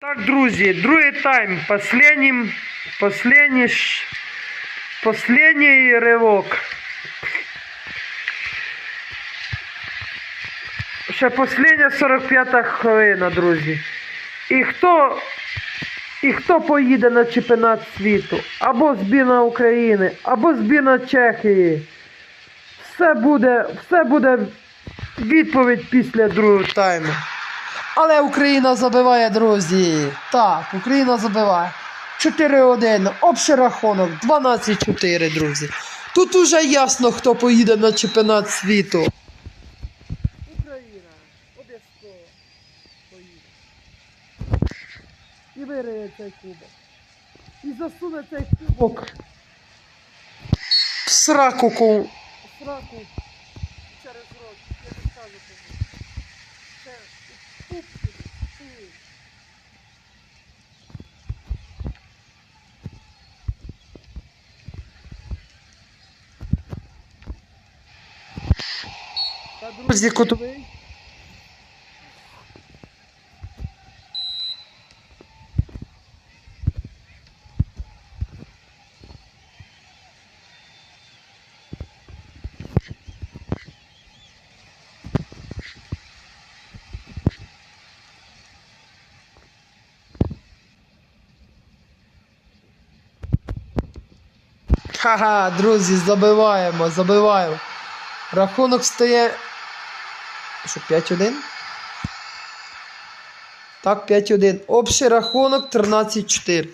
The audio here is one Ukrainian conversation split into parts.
Так, друзі, другий тайм. Последній, ш- последній ривок. Ще последня 45 хвилина, друзі. І хто, і хто поїде на чемпіонат світу? Або збірна України, або збірна Чехії. Все буде, все буде відповідь після другого тайму. Але Україна забиває, друзі. Так, Україна забиває. 4-1. Общий рахунок 12-4, друзі. Тут уже ясно, хто поїде на чемпіонат світу. Україна обов'язково поїде. І виграє цей кубок. І засуне цей кубок В сраку ку. в сраку через рот. Я не скажу кому. Це Друзі, кутовий. Ха-ха, друзі, забиваємо, забиваємо. Рахунок стає. Що, 5-1? Так, 5-1. Общий рахунок 13-4.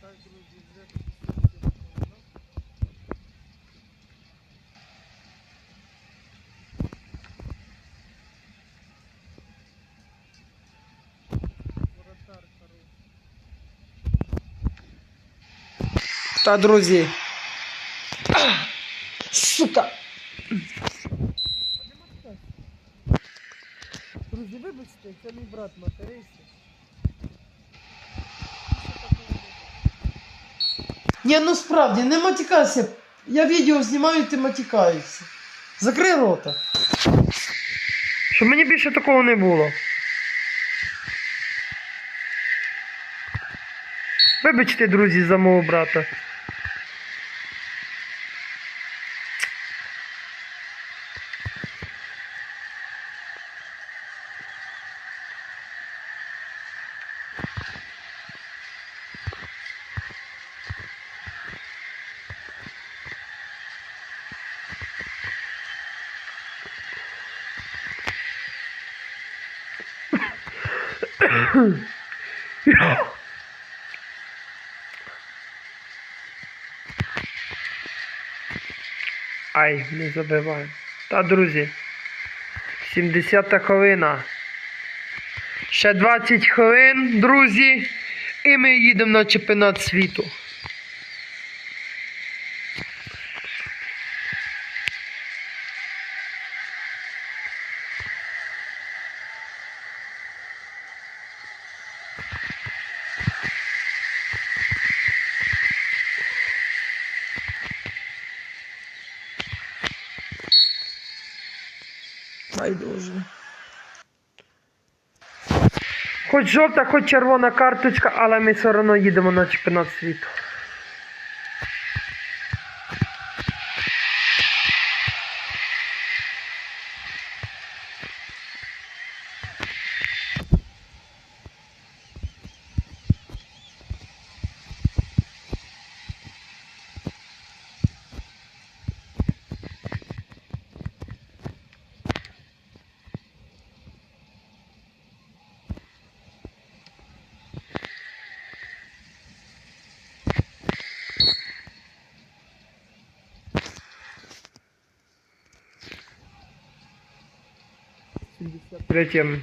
Так, друзі, вже підписуйтесь на канал. Воротар хороший. Та, друзі. Сука. Друзі, вибачте, це мій брат матерився. Ні, ну справді, не матікайся. Я відео знімаю, ти матікаєшся. Закрий рота. Щоб мені більше такого не було. Вибачте, друзі, за мого брата. Ай, не забиваємо. Та, друзі. 70 хвилина. Ще 20 хвилин, друзі. І ми їдемо на чемпіонат світу. Байдуже. Хоч жовта, хоч червона карточка, але ми все одно їдемо на чемпіонат світу. 73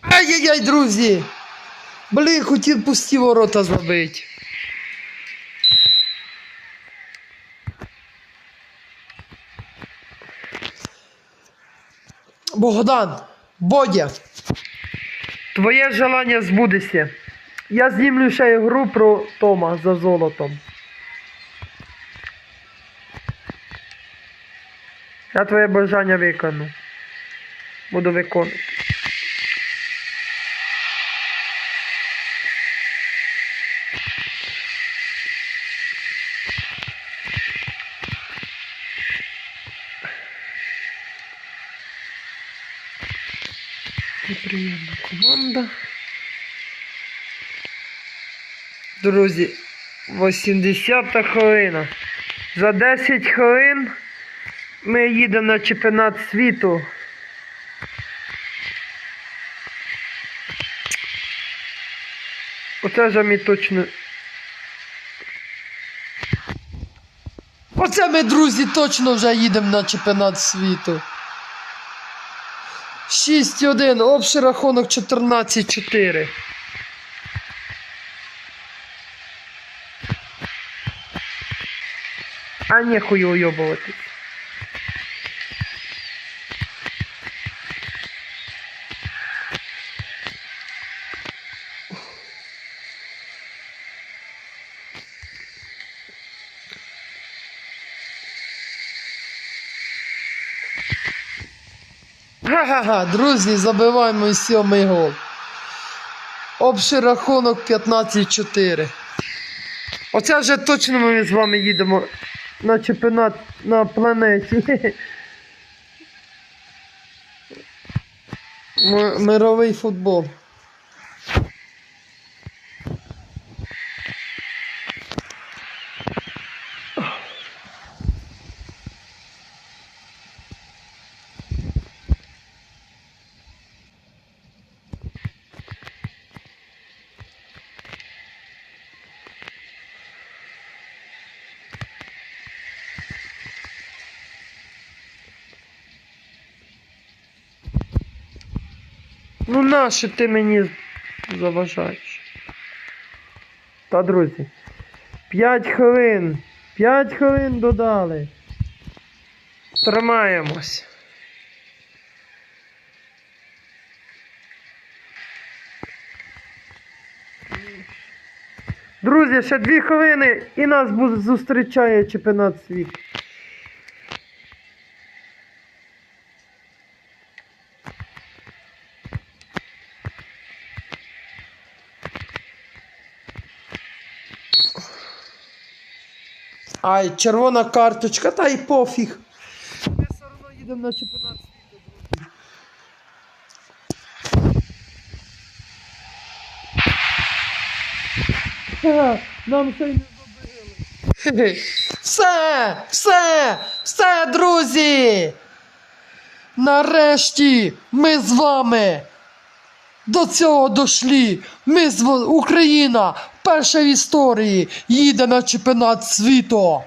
Ай-яй-яй, друзі! блин, хотів пусті ворота забити. Богдан, Бодя. Твоє желання збудеться. Я знімлю ще гру про Тома за золотом. Я твоє бажання викону. Буду виконувати. Неприємна команда. Друзі, 80-та хвилина. За 10 хвилин ми їдемо на чемпіонат світу. Оце вже мені точно. Оце ми, друзі, точно вже їдемо на чемпіонат світу. 6-1, общий рахунок 14-4. 4. А нехуй уйобуватись. Ха-ха-ха, друзі, забиваємо сьомий гол. Общий рахунок 15-4. Оце вже точно ми з вами їдемо на чемпіонат на планеті. Мировий футбол. Ну нащо ти мені заважаєш? Та друзі. 5 хвилин. 5 хвилин додали. Тримаємось. Друзі, ще 2 хвилини і нас зустрічає чемпіонат світу. Ай, червона карточка, та й пофіг. Ми все одно їдемо на чемпіонат світу, друзі. Нам ще й не Хе-хе. Все, все, все, друзі. Нарешті ми з вами до цього дошли. Ми з Україна перша в історії їде на чемпіонат світу.